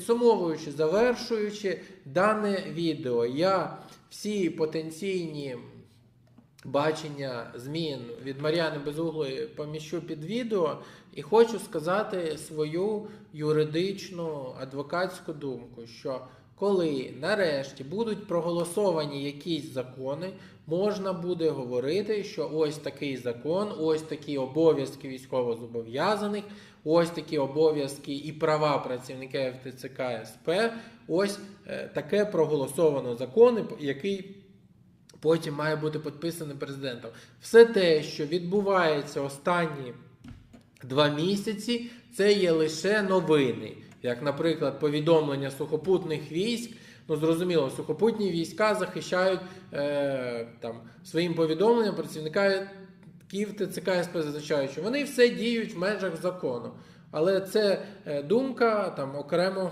Підсумовуючи, завершуючи дане відео, я всі потенційні бачення змін від Мар'яни Безуглої поміщу під відео і хочу сказати свою юридичну адвокатську думку, що коли нарешті будуть проголосовані якісь закони, можна буде говорити, що ось такий закон, ось такі обов'язки військовозобов'язаних, ось такі обов'язки і права працівників ТЦК СП, ось е, таке проголосовано закон, який потім має бути підписаний президентом. Все те, що відбувається останні два місяці, це є лише новини. Як, наприклад, повідомлення сухопутних військ. Ну, зрозуміло, сухопутні війська захищають е, там, своїм повідомленням працівника Київ ТЦК СП зазначають, що вони все діють в межах закону. Але це е, думка там окремого